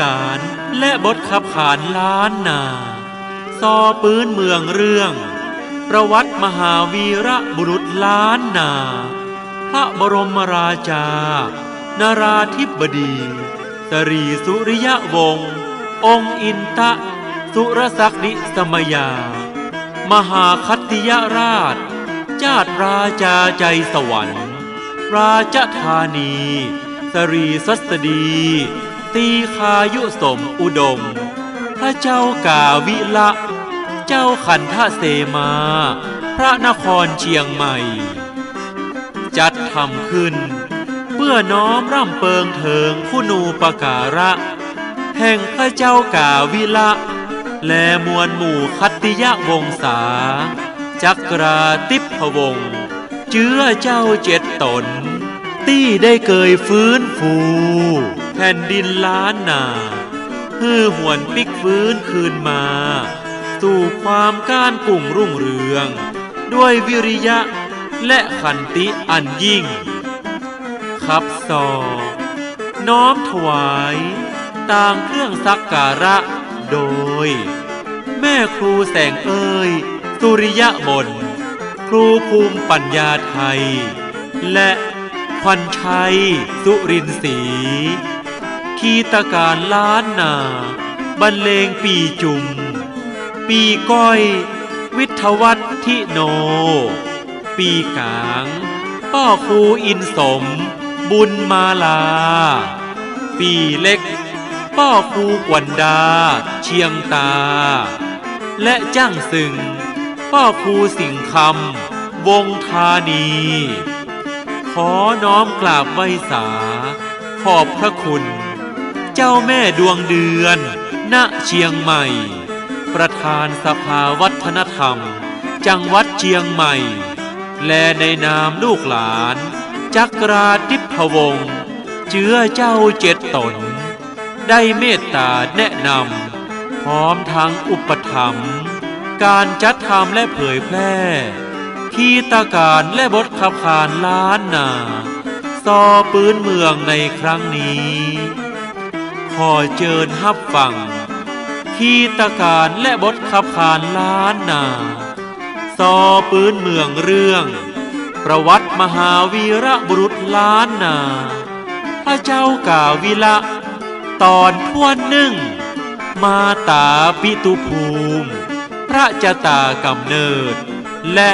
การและบทขับขานล้านนา ซอปืนเมืองเรื่อง ประวัติมหาวีระบุรุษล้านนา พระบรมราชา นาราธิบดีสรีสุริยะวงศ์องค์อินทะสุรศักดิสมยา มหาคัตติยราชจาตราชาใจสวรรค์ ราชธานี สรีสัสดี ตีคายุสมอุดม พระเจ้ากาวิละ เจ้าขันทเสมา พระนครเชียงใหม่ จัดทำขึ้น เพื่อน้อมร่ำเปิงเถิงคุณูปการะ แห่งพระเจ้ากาวิละ และมวลหมู่คัตติยะวงศา จักราติพวงศ์เจื้อเจ้าเจ็ดตน ตี้ได้เกยฟื้นฟู แผ่นดินล้านนาฮือหวนปิกฟื้นคืนมา สู่ความก้านกุ่งรุ่งเรือง ด้วยวิริยะและขันติอันยิ่ง ขับซอน้อมถวายต่างเครื่องสักการะโดย แม่ครูแสงเอ้ยสุริยะมนครูภูมิปัญญาไทย และควันชัยสุรินทร์ศรี คีตการล้านนาบรรเลงปีจุม ปีก้อย วิทวัฒน์ทิโน ปีกาง ป้อครูอินสม บุญมาลา ปีเล็ก ป้อครูกวันดา เชียงตา และจ้างสึง ป้อครูสิงคำ วงธานี ขอน้อมกราบไหวสา ขอบพระคุณ เจ้าแม่ดวงเดือน ณ เชียงใหม่ ประธานสภาวัฒนธรรม จังหวัดเชียงใหม่ และในนามลูกหลาน จักราทิพวงศ์เจื้อเจ้าเจ็ดตน ได้เมตตาแนะนำ พร้อมทั้งอุปถัมภ์การจัดทำและเผยแพร่ขีตาการและบทขับขานล้านนาซอปืนเมืองในครั้งนี้ ขอเจิญฮับฟังขีตาการและบทขับขานล้านนาซอปืนเมืองเรื่อง ประวัติมหาวีระบุรุษล้านนา พระเจ้ากาวิละ ตอนทวนหนึ่ง มาตาปิตุภูมิ พระจตากำเนิด และ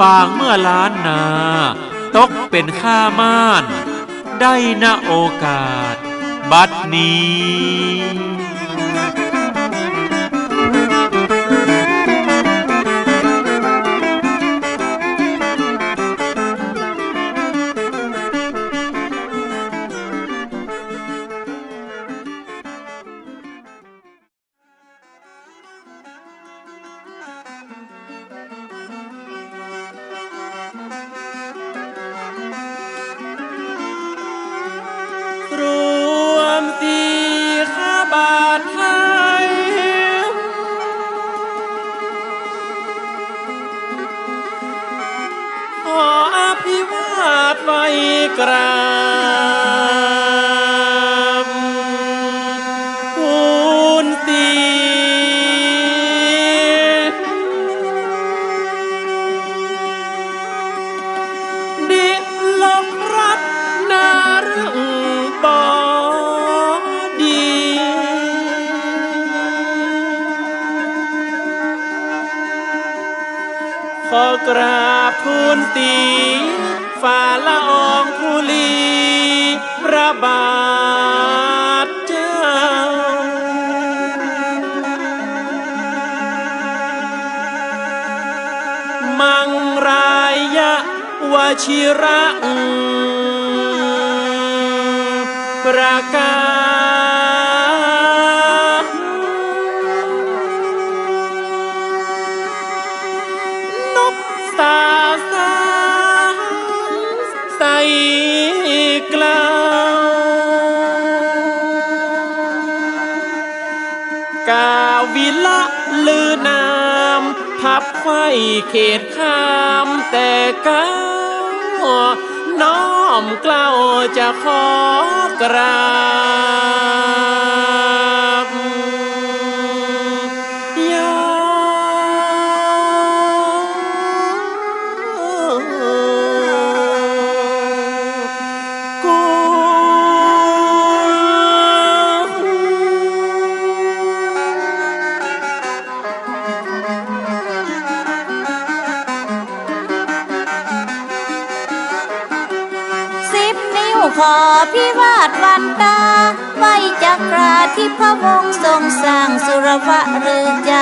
ปางเมื่อล้านนา ตกเป็นข้าม่าน ได้ณโอกาส บัดนี้ กราบทูลตีฝ่าละอองธุลีพระบาทเจ้า มังรายะวชิระประกา กาวิละลือนามพับไฟเขตข้ามแต่ก้าวน้อมเกล้าจะขอกราบ ขอพิวาทวันตา ไว้จักราที่พระวงศ์ทรงสร้างสุรวะหรือใจ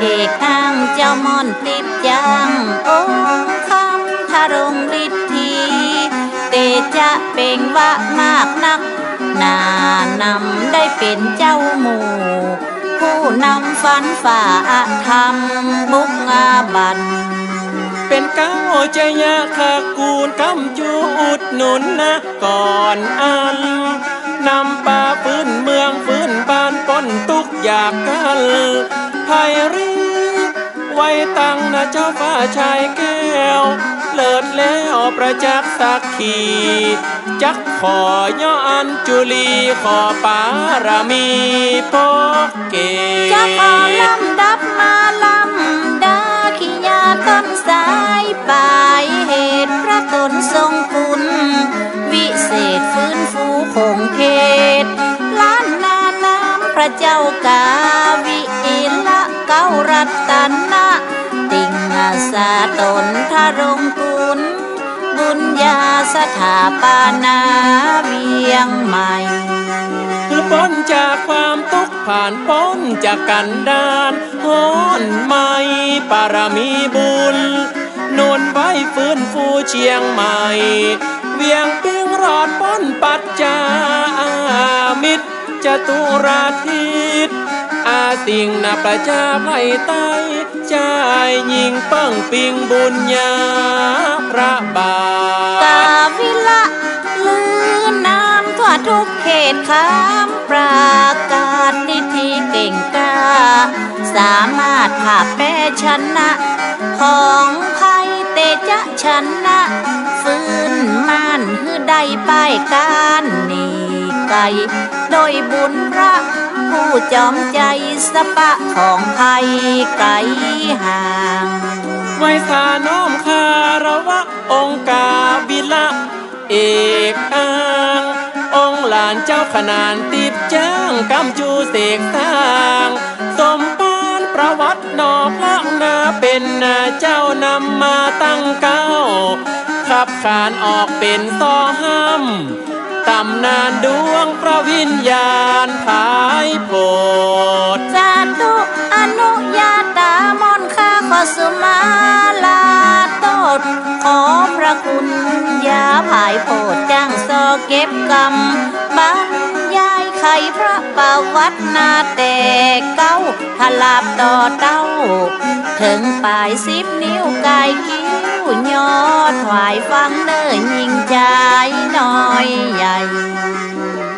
เอกอ้างเจ้ามอนติบจางองค์คำทารงฤทธีเตจะเป่งวะมากนัก นานำได้เป็นเจ้าหมู่ ผู้นำฝันฝ่าธรรมบุกงาบัน เป็นเก้าใจยาคากูลกำจูอุดหนุนนะก่อนอันนำป่าฟื้นเมืองฟื้นบ้านป้นตุกอยากกันไพรีไว้ตั้งนะเจ้าฟ้าชายแก้ว เลิศแล้วประจักษ์สักขีจักขอย่ออันจุลีขอปารมีพกเก จะขอลำดับมาายปายเหตุพระตนทรงคุณ วิเศษฟื้นฟูคงเพศล้านนาน้ำพระเจ้ากาวิอิละเก้ารัตนะติงอาสาตนทารงกุลบุญญาสถาปานาเวียงใหม่คือพ้นจากความทุกข์ผ่านพ้นจากกันดานฮ้อนไม่ปารมีบุญ นวลไว้ฟื้นฟูเชียงใหม่ เวียงเปียงรอดพ้นปัจจามิตรจตุราทิตอาสิงนาประชาไพไตใจายยิงเปิ้งปิงบุญญาพระบาทกาวิละลือน้ำทั่วทุกเขตข้ามประกาศนิธิ เก่งกล้า สามารถขับแพ้ชนะ ของไพเตจะชนะฟื้นม่านฮือได้ป้ายการหนีไกลโดยบุญพระผู้จอมใจสปะของไพไกลห่างไว้สาน้อมคารวะองค์กาบิละเอกอ้าง ลานเจ้าขนานติดจ้างกำจูเสกสร้าง สมปานประวัตินอกลักนาเป็นนาเจ้านำมาตั้งเก้า ขับขานออกเป็นต่อห้ำตำนานดวงพระวิญญาณผายโพดสาธุอนุญาตามนต์ข้าขอสุมาล ขอพระคุณยาผายโพดจ้างซอเก็บกรรมบ้านยายไข่พระประวัตินาแต่เก้าทลาบต่อเต้า ถึงปลายสิบนิ้วกายคิ้วยอดถวายฟังเนอยิงใจน้อยใหญ่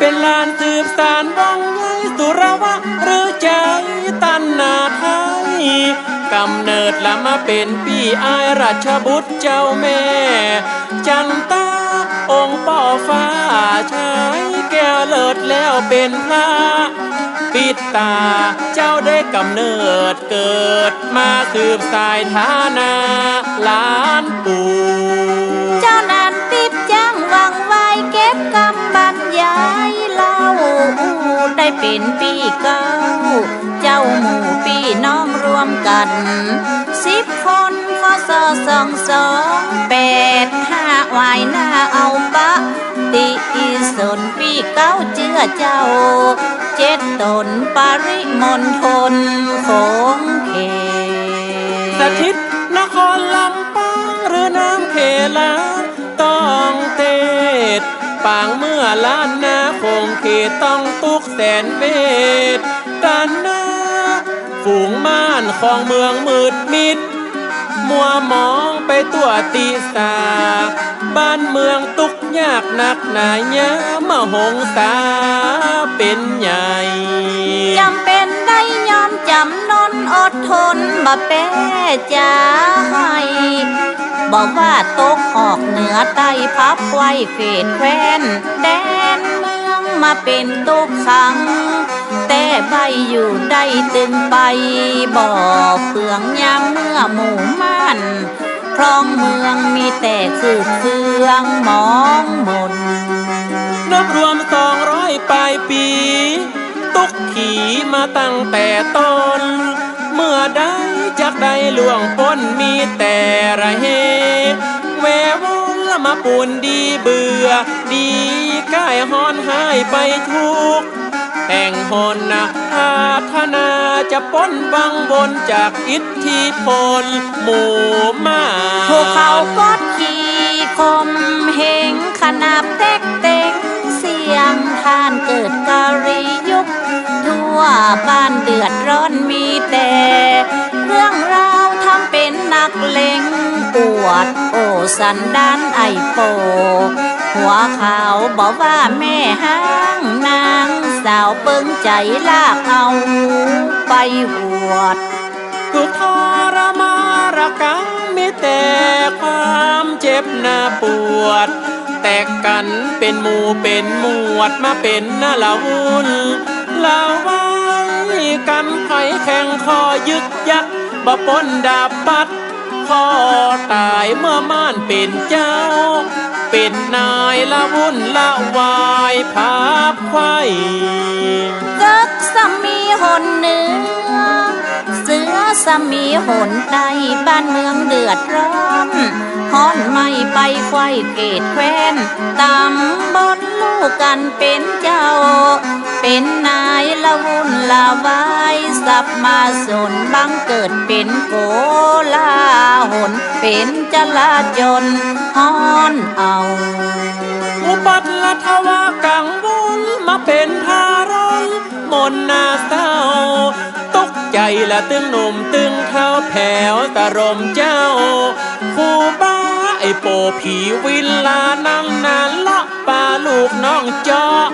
เป็นลานสืบสารวังไวสุรวะหรือใจตันนาไทยกำเนิดละมาเป็นพี่อายราชบุตรเจ้าแม่ จันตาองค์ป่อฟ้าชายแก้วเลิศแล้วเป็นพระปิดตาเจ้าได้กำเนิดเกิดมาสืบสายฐานาหลานปู่เจ้านา งวางไว้เก็บกำบรรยายเล่าได้เป็นปีเก้า เจ้าหมู่พี่น้องรวมกันสิบคนขอสอสองสองแปดห้าวายหน้าเอาปะ ติอีสนปีเก้าเจือเจ้า เจ็ดตนปริมณฑลโขงเขตสถิตนครลำปางหรือน้ำเขลาต้อางเมื่อล้านนาคงเขตต้องตุกแสนเวทกันนาฝูงม่านของเมืองมืดมิด มัวมองไปตัวตีสาบ้านเมืองตุก ยากนักหนายามาหงสาเป็นใหญ่ จำเป็นได้ยอมจำนนอดทนบ่แป้จะให้บอกว่าตกออกเหนือใต้พับไว้เขตแคว้นแดนเมืองมาเป็นตุกขัง แต่ใบอยู่ได้ตึงไปบ่อเปลืองยามเมื่อหมู่ม่น ครองเมืองมีแต่คือเฟืองมองมนนับรวมสองร้อยปลายปี ตุกขี่มาตั้งแต่ต้น เมื่อได้จากใดล่วงพ้นมีแต่ระเฮแวววนละมาปูนดีเบื่อ ดีกายฮอนหายไปทุกแห่งหนนะอาธนาจะป้นบังบนจากอิท ธิพลหมู่มาภูเขากดขี่คมเหงขนาบเต็กเต็งเสียงทานเกิดกาลียุคทั่วบ้านเดือดร้อนมีแต่ เรื่องราวทำเป็นนักเลงปวดโอสันดานไอโป หัวขาวบอกว่าแม่ห้างนางสาวเปิงใจลากเอาไปหวด ทุกทรมารกรรมมีแต่ความเจ็บหน้าปวด แตกกันเป็นหมู่เป็นหมวดมาเป็นหน้าละวุ่นละไว้กันไขแข่งคอยึกยักบ่ปนดาบปัดคอตายเมื่อม่านเป็นเจ้า เป็นนายละวุ่นละวายภาพไข่กิกสามีหนหนือเสามีหนใต้บ้านเมืองเดือดร้อนฮ้อนไม่ไปไขว้เกตแควนตำบนลูกกันเป็นเจ้า เป็นนายละวุ่นละวายสับมาสนบังเกิดเป็นโกลาหนเป็นจลาจนฮ้อนเอาอุบัติละทวากังวลมาเป็นทารน มนหนาเศร้า ตกใจละตึงหนุ่มตึงเท้าแผ่วตะรมเจ้าคู่บ้าไอโปผีวิลลานั่งนานละปลาลูกน้องเจาะ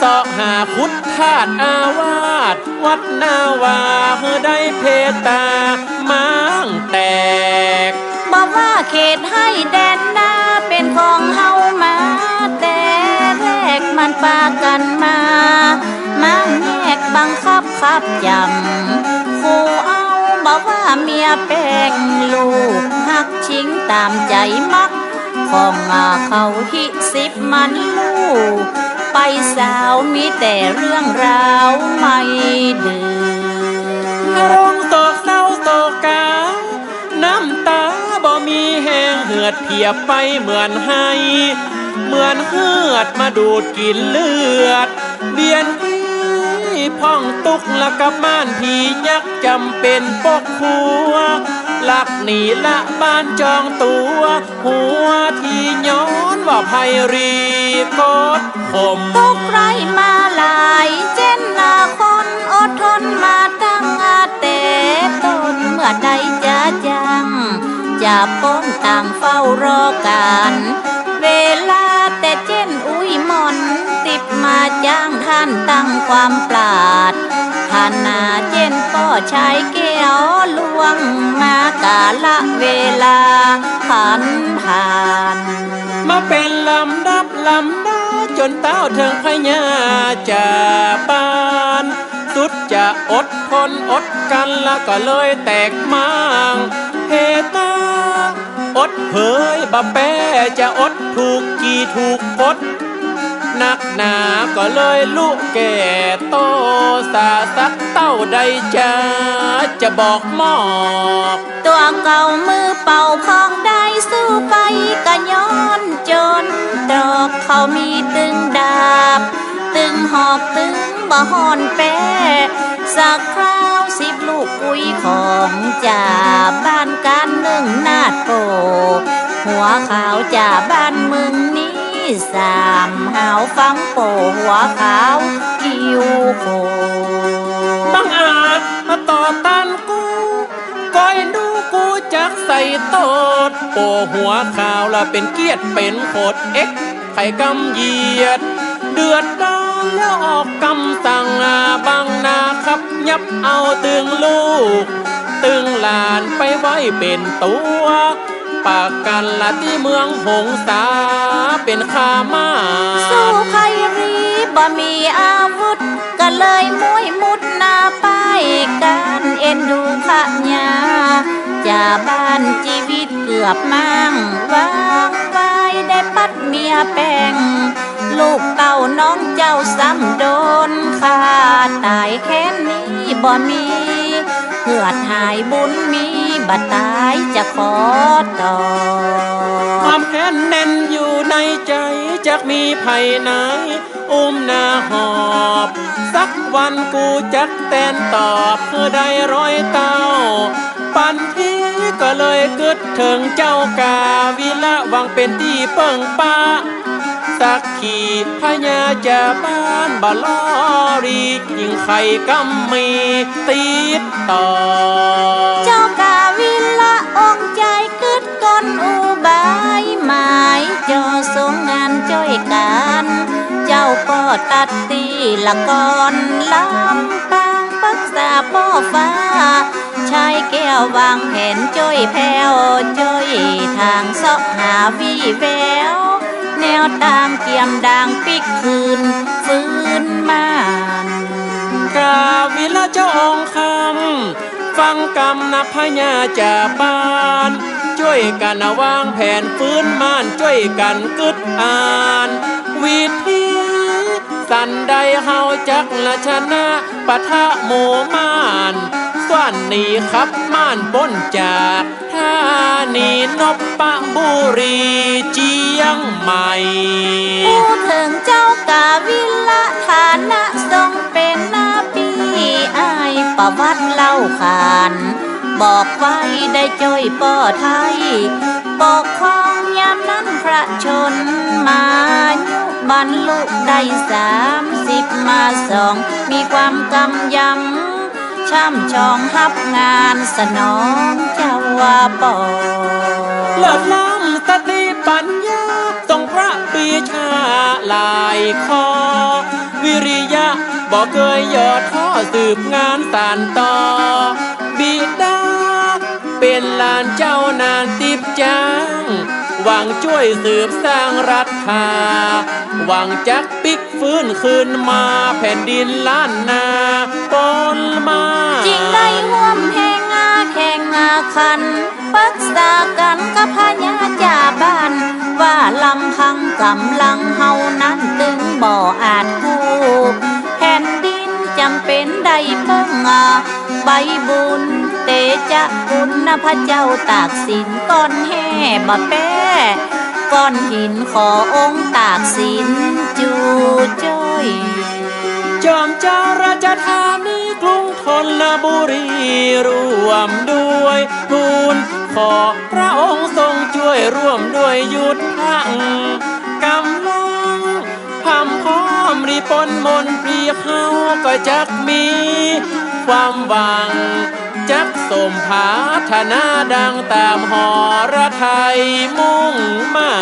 สอกหาพุทธาตุอาวาสวัดนาวาเฮอได้เพตามังแตกบอกว่าเขตให้แดนหน้าเป็นของเฮามาแต่แรกมันปากันมามา บังคับขับจำคู่เอาบอกว่าเมียแป้งลูกหักชิงตามใจมัก ของอาเขาฮิสิบมันลูก ไปสาวมีแต่เรื่องราวไม่ดื้อร้องโศกเศร้าโศกา น้ำตาบ่มีแห้งเหือดเพียบไปเหมือนให้ เหมือนเหือดมาดูดกินเลือดเบียน วีพ่องตุกละกับม่านผียักษ์จำเป็นปกหัวหลักหนีละบ้านจองตัว หัวที่ย้อนว่าไพรีกดข่มตกไรมาหลายเจนนาคนอดทนมาตั้งอาเตต้นเมื่อใดจะจัง จะป้นต่างเฝ้ารอกันานตั้งความปลาดท่านนาเจนก็ใช้แก้วลวงมากาละเวลาผ่านผ่าน มาเป็นลำดับลำดาจนเต้าเถิงพญาจะปานสุดจะอดทนอดกันแล้วก็เลยแตกมางเฮตาอดเผยบะแปจะอดถูกกี่ถูกกด นักหนาก็เลยลูกแก่โตสาสักเต้าใดจะจะบอกหมอก ตัวเก่ามือเป่าพองได้สู้ไปก็ย้อนจนตรอกเขามีตึงดาบ ตึงหอกตึงบ่หอนแปสักคราวสิบลูกปุยของจ่าบ้านการหนึ่งนาดโป หัวขาวจ่าบ้านมึงนี้ สามหาวฟังโปหัวขาวคิวโคบังอาจมาต่อต้านกูก้อยดูกูจักใส่โตดโปหัวขาวละเป็นเกียรติเป็นโคดเอ็กไข่กำเหยียด เดือดดานแล้วออกคำสั่งอาบังนาขับยับเอาตึงลูก ตึงหลานไปไว้เป็นตัว ปากกันละที่เมืองหงสาเป็นขามาสู้ไพรีบ่มีอาวุธ ก็เลยมุยมุดหน้าป้ายการเอ็นดูขะยาจ่าบ้านชีวิตเกือบมั่งวางไว้ได้ปัดเมียแป้งลูกเต่าน้องเจ้าซ้ำโดนฆ่าตายแค่นี้บ่มี เพื่อทายบุญมีบัตรตายจะขอต่อ ความแค้นแน่นอยู่ในใจจักมีภัยไหน อุ้มหนาหอบ สักวันกูจักแตนตอบเพื่อได้ร้อยเต้า ปันทีก็เลยกึดถึงเจ้ากาวิละวังเป็นที่เปิงป้า สักขีพญาจะบ้านบาลอรียิงไข่กำมีติดต่อ เจ้ากาวิละองค์ใจกึดก้นอุบายหมายจอสงงานจ้อยกัน เจ้าก็ตัดตีละก่อนลำปางปรึกษาพ่อฟ้าชายแก้ววางแผนจ้อยแพ้วจ้อยทางเสาะหาวีแววแนว ตามเกียมดังปิกคืนฟื้นมานกาวิลาเจ้าองค์คำฟังกรรมนับพญาจากบ้าน ช่วยกันวางแผนฟื้นม่านช่วยกันกึดอ่าน วิธีสันใดเฮาจักละชนะปะทะหมู่ม่าน ส่วนนี้ขับม่านป้นจากท่านีนบปะบุรีเจียงใหม่พูดถึงเจ้ากาวิละฐานะทรงเป็นนาปีอายประวัติเล่าขาน บอกไว้ได้จ้อยป่อไทยปกครองยามนั้นพระชนมายุบรรลุได้สามสิบมาสอง มีความกำยำ ช่ำชองฮับงานสนองเจ้าว่าปอเลิศล้ำสติปัญญาทรงพระปีชาลายคอ วิริยะบอกเคยย่อท้อสืบงานสานต่อ บิดา เป็นลานเจ้านานติบจาง หวังช่วยสืบสร้างรัฐาหวังจักปิกฟื้นคืนมาแผ่นดินล้านนาปนมาจริงได้ห่วมแห่งอาแข่งอาคันปรึกษากันกับพญาจ่าบ้าน ว่าลำพังกำลังเฮานั้นตึงบ่ออาจคู่แผ่นดินจำเป็นได้เพิ่งอาใบบุญ เตจะคุณนพระเจ้าตากสินก้อนแห่บ่แป้ก้อนหินขอองค์ตากสินจูจ้อยจอมเจ้าราชธานีกรุงธนบุรีร่วมด้วยทูลขอพระองค์ทรงช่วยร่วมด้วยหยุดพังกำลังพำพร้อมรีปนมนปรีเขาก็จักมี ความหวัง จักสมภาธนาดังตามหอระไทยมุ่งมา